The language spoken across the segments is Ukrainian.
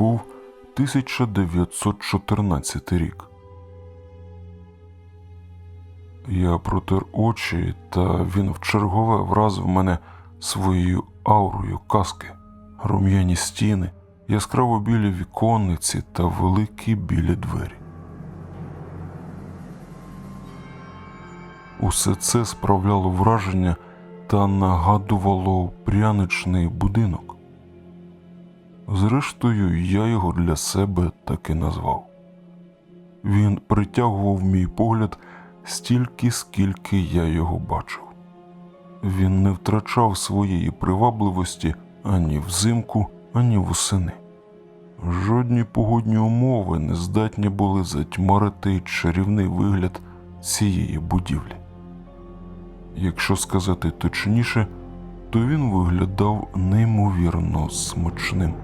Був 1914 рік. Я протер очі, та він вчергове вразив мене своєю аурою казки, рум'яні стіни, яскраво білі віконниці та великі білі двері. Усе це справляло враження та нагадувало пряничний будинок. Зрештою, я його для себе так і назвав. Він притягував мій погляд стільки, скільки я його бачив. Він не втрачав своєї привабливості ані взимку, ані восени. Жодні погодні умови не здатні були затьмарити чарівний вигляд цієї будівлі. Якщо сказати точніше, то він виглядав неймовірно смачним.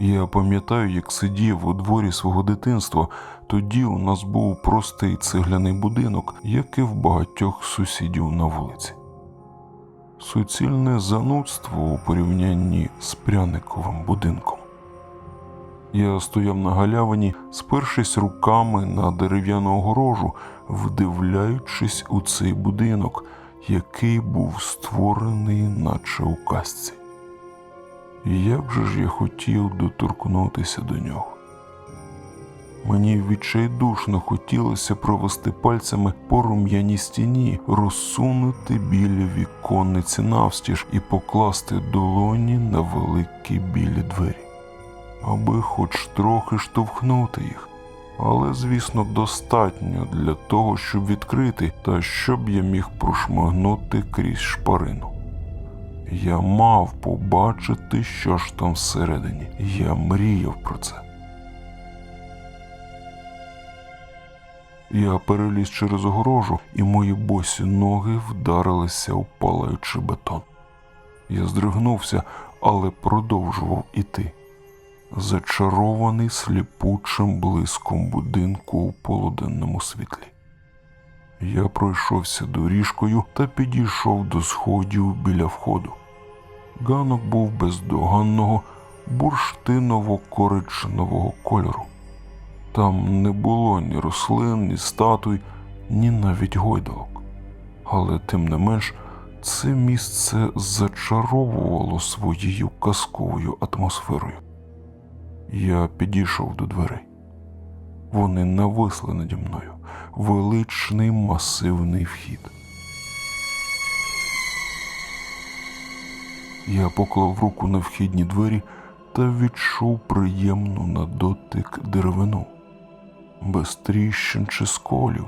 Я пам'ятаю, як сидів у дворі свого дитинства. Тоді у нас був простий цегляний будинок, як і в багатьох сусідів на вулиці. Суцільне занудство у порівнянні з пряниковим будинком. Я стояв на галявині, спершись руками на дерев'яну огорожу, вдивляючись у цей будинок, який був створений, наче у казці. Як же ж я хотів доторкнутися до нього? Мені відчайдушно хотілося провести пальцями по рум'яній стіні, розсунути біля віконниці навстіж і покласти долоні на великі білі двері, аби хоч трохи штовхнути їх. Але, звісно, достатньо для того, щоб відкрити та щоб я міг прошмигнути крізь шпарину. Я мав побачити, що ж там всередині. Я мріяв про це. Я переліз через огорожу, і мої босі ноги вдарилися у палаючий бетон. Я здригнувся, але продовжував іти, зачарований сліпучим блиском будинку у полуденному світлі. Я пройшовся доріжкою та підійшов до сходів біля входу. Ганок був бездоганного бурштиново-коричневого кольору. Там не було ні рослин, ні статуй, ні навіть гойдалок. Але тим не менш це місце зачаровувало своєю казковою атмосферою. Я підійшов до дверей. Вони нависли наді мною величний масивний вхід. Я поклав руку на вхідні двері та відчув приємну на дотик деревину, без тріщин чи сколів.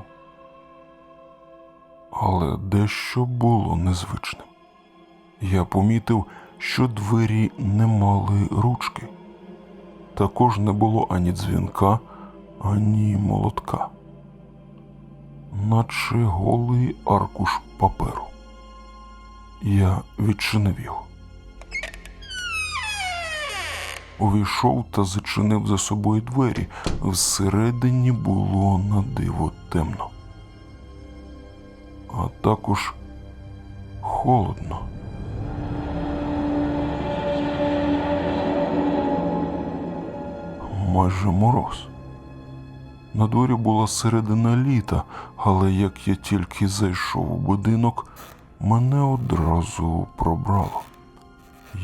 Але дещо було незвичним. Я помітив, що двері не мали ручки. Також не було ані дзвінка, ані молотка, наче голий аркуш паперу. Я відчинив його. Увійшов та зачинив за собою двері. Всередині було на диво темно. А також холодно. Майже мороз. На дворі була середина літа, але як я тільки зайшов у будинок, мене одразу пробрало.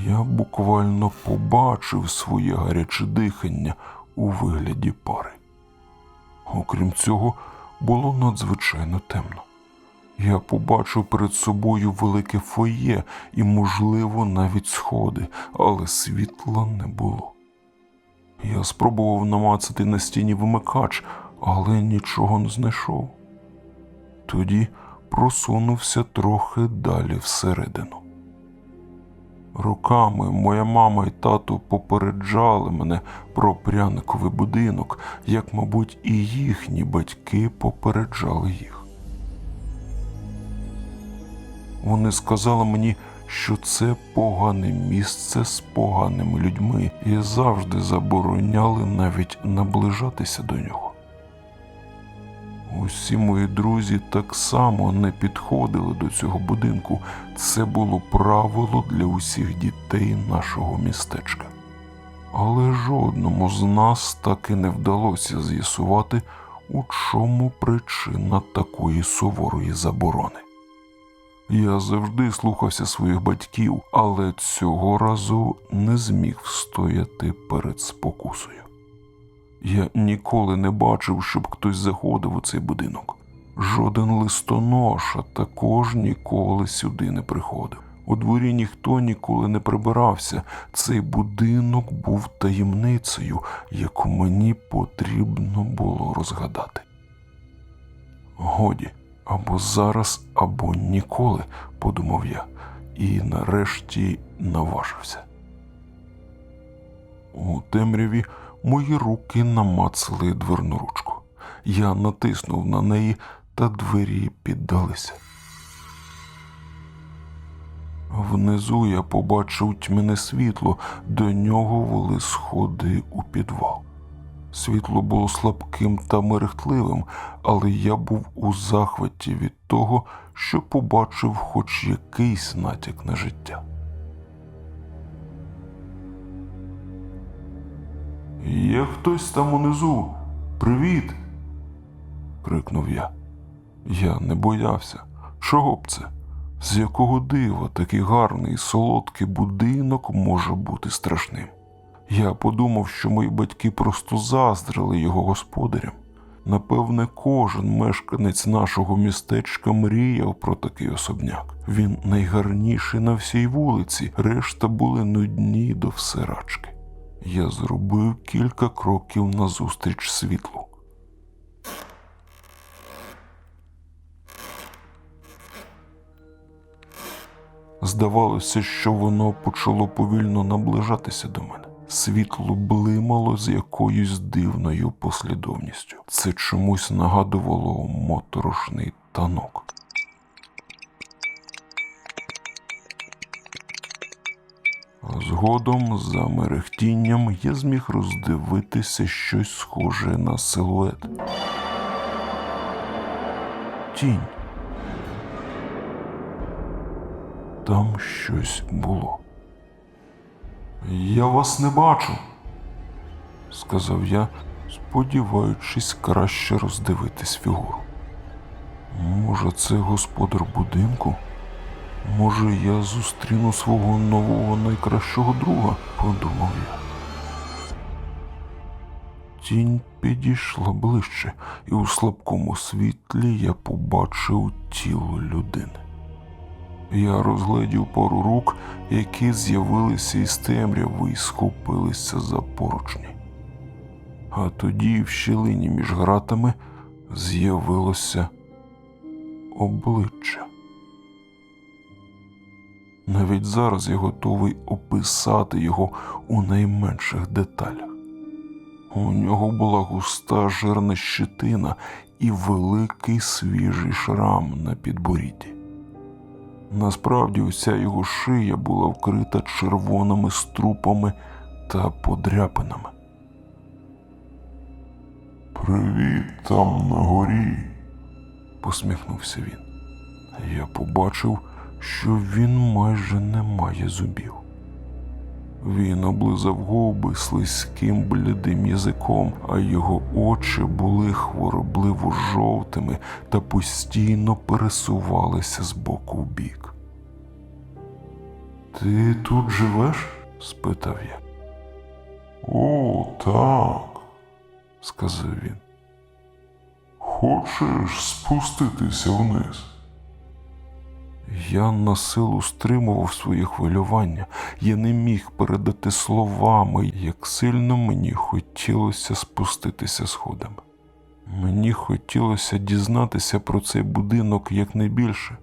Я буквально побачив своє гаряче дихання у вигляді пари. Окрім цього, було надзвичайно темно. Я побачив перед собою велике фоє і, можливо, навіть сходи, але світла не було. Я спробував намацати на стіні вимикач, але нічого не знайшов. Тоді просунувся трохи далі всередину. Роками моя мама і тато попереджали мене про пряниковий будинок, як, мабуть, і їхні батьки попереджали їх. Вони сказали мені, що це погане місце з поганими людьми і завжди забороняли навіть наближатися до нього. Усі мої друзі так само не підходили до цього будинку. Це було правило для усіх дітей нашого містечка. Але жодному з нас так і не вдалося з'ясувати, у чому причина такої суворої заборони. Я завжди слухався своїх батьків, але цього разу не зміг встояти перед спокусою. Я ніколи не бачив, щоб хтось заходив у цей будинок. Жоден листоноша також ніколи сюди не приходив. У дворі ніхто ніколи не прибирався. Цей будинок був таємницею, яку мені потрібно було розгадати. Годі, або зараз, або ніколи, подумав я, і нарешті наважився. У темряві мої руки намацали дверну ручку. Я натиснув на неї, та двері піддалися. Внизу я побачив тьмяне світло, до нього вели сходи у підвал. Світло було слабким та мерехтливим, але я був у захваті від того, що побачив хоч якийсь натяк на життя. Є хтось там унизу. Привіт. крикнув я. Я не боявся. Чого б це? З якого дива такий гарний солодкий будинок може бути страшним? Я подумав, що мої батьки просто заздрили його господарям. Напевне, кожен мешканець нашого містечка мріяв про такий особняк. Він найгарніший на всій вулиці, решта були нудні до всерачки. Я зробив кілька кроків назустріч світлу. Здавалося, що воно почало повільно наближатися до мене. Світло блимало з якоюсь дивною послідовністю. Це чомусь нагадувало моторошний танок. Згодом, за мерехтінням, я зміг роздивитися щось схоже на силует. Тінь. Там щось було. Я вас не бачу, сказав я, сподіваючись краще роздивитись фігуру. Може, це господар будинку? Може, я зустріну свого нового найкращого друга, подумав я. Тінь підійшла ближче, і у слабкому світлі я побачив тіло людини. Я розгледів пару рук, які з'явилися із темряви і схопилися за поручні. А тоді в щілині між гратами з'явилося обличчя. Навіть зараз я готовий описати його у найменших деталях. У нього була густа жирна щетина і великий свіжий шрам на підборідді. Насправді уся його шия була вкрита червоними струпами та подряпинами. Привіт там на горі, посміхнувся він. Я побачив, що він майже не має зубів. Він облизав губи слизьким блідим язиком, а його очі були хворобливо жовтими та постійно пересувалися з боку в бік. Ти тут живеш? спитав я. О, так, сказав він. Хочеш спуститися вниз? Я на силу стримував своє хвилювання. Я не міг передати словами, як сильно мені хотілося спуститися сходами. Мені хотілося дізнатися про цей будинок якнайбільше,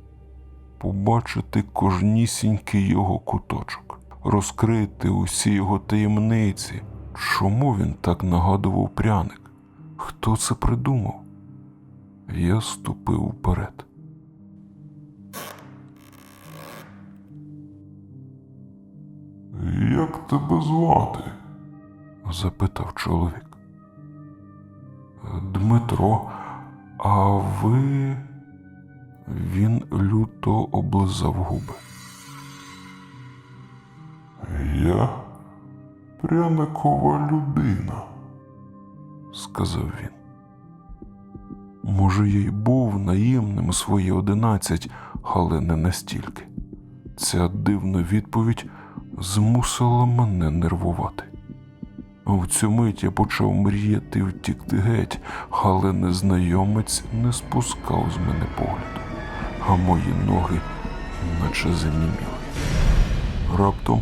побачити кожнісінький його куточок, розкрити усі його таємниці. Чому він так нагадував пряник? Хто це придумав? Я ступив вперед. Як тебе звати? запитав чоловік. Дмитро, А ви. Він люто облизав губи. Я пряникова людина, сказав він. Може, я й був наївним у свої одинадцять, але не настільки. Ця дивна відповідь змусила мене нервувати. В цю мить я почав мріяти втікти геть, але незнайомець не спускав з мене погляду, а мої ноги наче заніміли. Раптом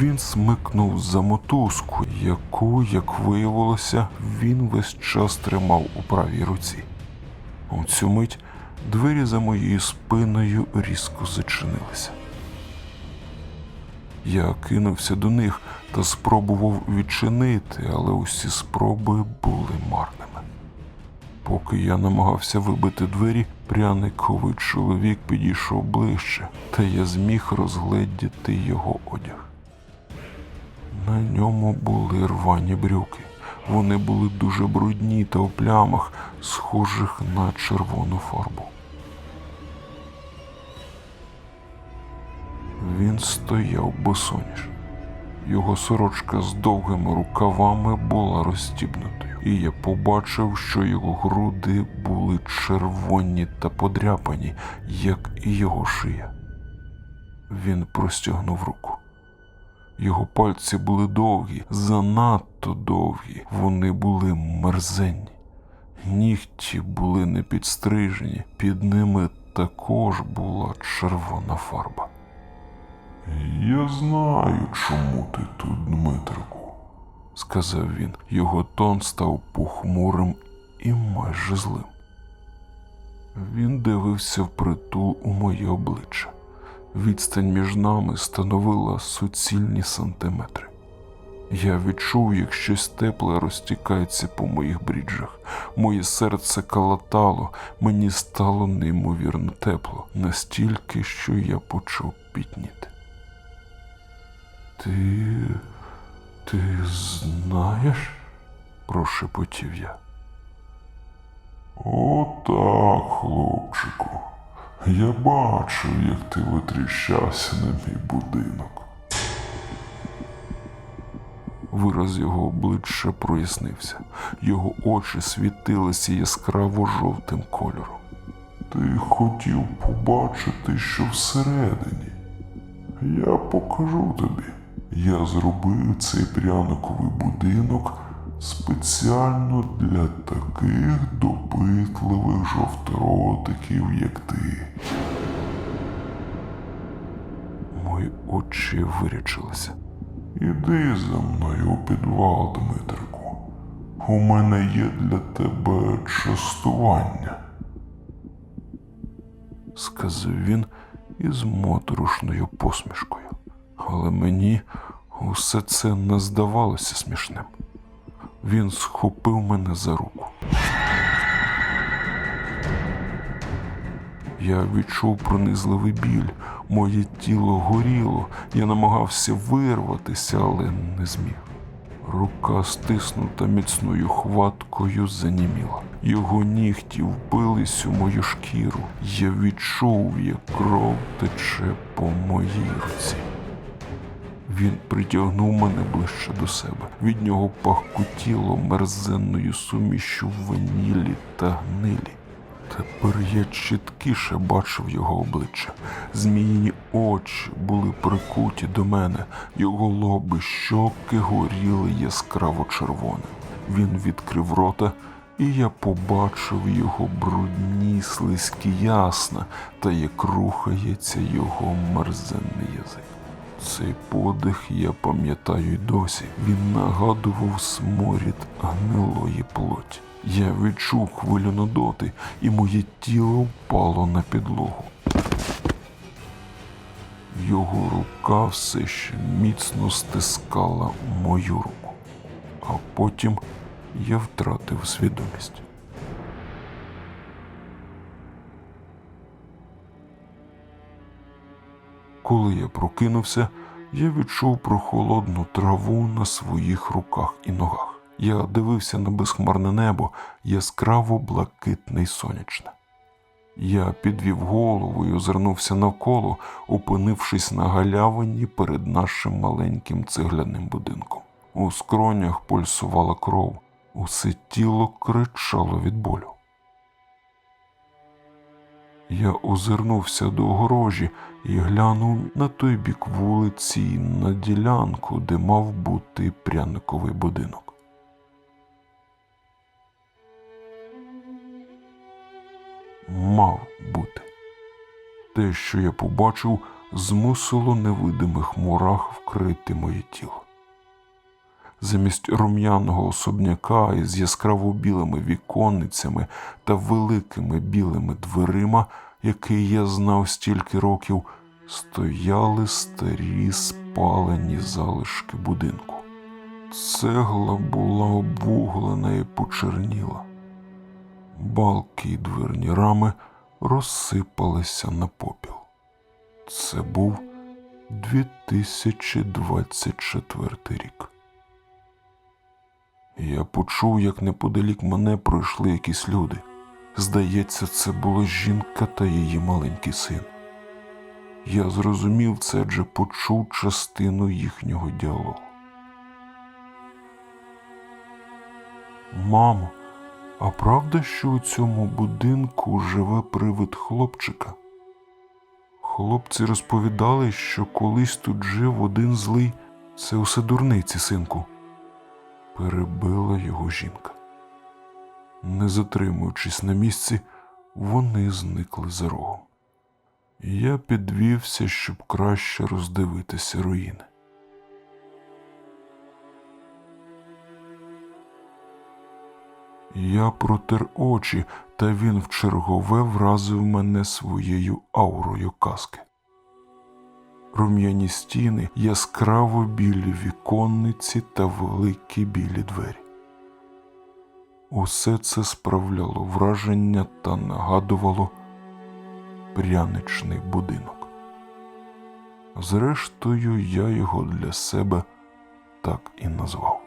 він смикнув за мотузку, яку, як виявилося, він весь час тримав у правій руці. У цю мить двері за моєю спиною різко зачинилися. Я кинувся до них та спробував відчинити, але усі спроби були марними. Поки я намагався вибити двері, пряниковий чоловік підійшов ближче, та я зміг розгледіти його одяг. На ньому були рвані брюки. Вони були дуже брудні та у плямах, схожих на червону фарбу. Він стояв босоніж. Його сорочка з довгими рукавами була розстібнутою, і я побачив, що його груди були червоні та подряпані, як і його шия. Він простягнув руку. Його пальці були довгі, занадто довгі, вони були мерзенні. Нігті були не підстрижені, під ними також була червона фарба. Я знаю, чому ти тут, Дмитрику, сказав він. Його тон став похмурим і майже злим. Він дивився впритул у моє обличчя. Відстань між нами становила суцільні сантиметри. Я відчув, як щось тепле розтікається по моїх бріджах. Моє серце калатало, мені стало неймовірно тепло, настільки, що я почав пітніти. Ти. ти знаєш? прошепотів я. Отак, хлопчику. Я бачив, як ти витріщався на мій будинок. Вираз його обличчя прояснився. Його очі світилися яскраво жовтим кольором. Ти хотів побачити, що всередині. Я покажу тобі. Я зробив цей пряниковий будинок спеціально для таких допитливих жовторотиків, як ти. Мої очі вирячилися. Іди за мною у підвал, Дмитрику. У мене є для тебе частування. Сказав він із моторошною посмішкою. Але мені усе це не здавалося смішним. Він схопив мене за руку. Я відчув пронизливий біль, моє тіло горіло, я намагався вирватися, але не зміг. Рука, стиснута міцною хваткою, заніміла. Його нігті впились у мою шкіру. Я відчув, як кров тече по моїй руці. Він притягнув мене ближче до себе. Від нього пахкотіло мерзенною сумішю ванілі та гнилі. Тепер я чіткіше бачив його обличчя. Зміїні очі були прикуті до мене, його лоби, щоки горіли яскраво червоним. Він відкрив рота, і я побачив його брудні, слизькі ясна та як рухається його мерзенний язик. Цей подих я пам'ятаю й досі. Він нагадував сморід гнилої плоті. Я відчув хвилю нудоти, і моє тіло впало на підлогу. Його рука все ще міцно стискала мою руку, а потім я втратив свідомість. Коли я прокинувся, я відчув прохолодну траву на своїх руках і ногах. Я дивився на безхмарне небо, яскраво блакитне й сонячне. Я підвів голову і озирнувся навколо, опинившись на галявині перед нашим маленьким цегляним будинком. У скронях пульсувала кров, усе тіло кричало від болю. Я озирнувся до огорожі і глянув на той бік вулиці на ділянку, де мав бути пряниковий будинок. Мав бути. Те, що я побачив, змусило невидимих мурах вкрити моє тіло. Замість рум'яного особняка із яскраво білими віконницями та великими білими дверима, який я знав стільки років, стояли старі спалені залишки будинку. Цегла була обвуглена і почерніла. Балки й дверні рами розсипалися на попіл. Це був 2024 рік. Я почув, як неподалік мене пройшли якісь люди. Здається, це була жінка та її маленький син. Я зрозумів це, адже почув частину їхнього діалогу. Мамо, а правда, що у цьому будинку живе привид хлопчика? Хлопці розповідали, що колись тут жив один злий. Це усе дурниці, синку перебила його жінка. Не затримуючись на місці, вони зникли за рогом. Я підвівся, щоб краще роздивитися руїни. Я протер очі, та він вчергове вразив мене своєю аурою казки рум'яні стіни, яскраво білі віконниці та великі білі двері. Усе це справляло враження та нагадувало пряничний будинок. Зрештою, я його для себе так і назвав.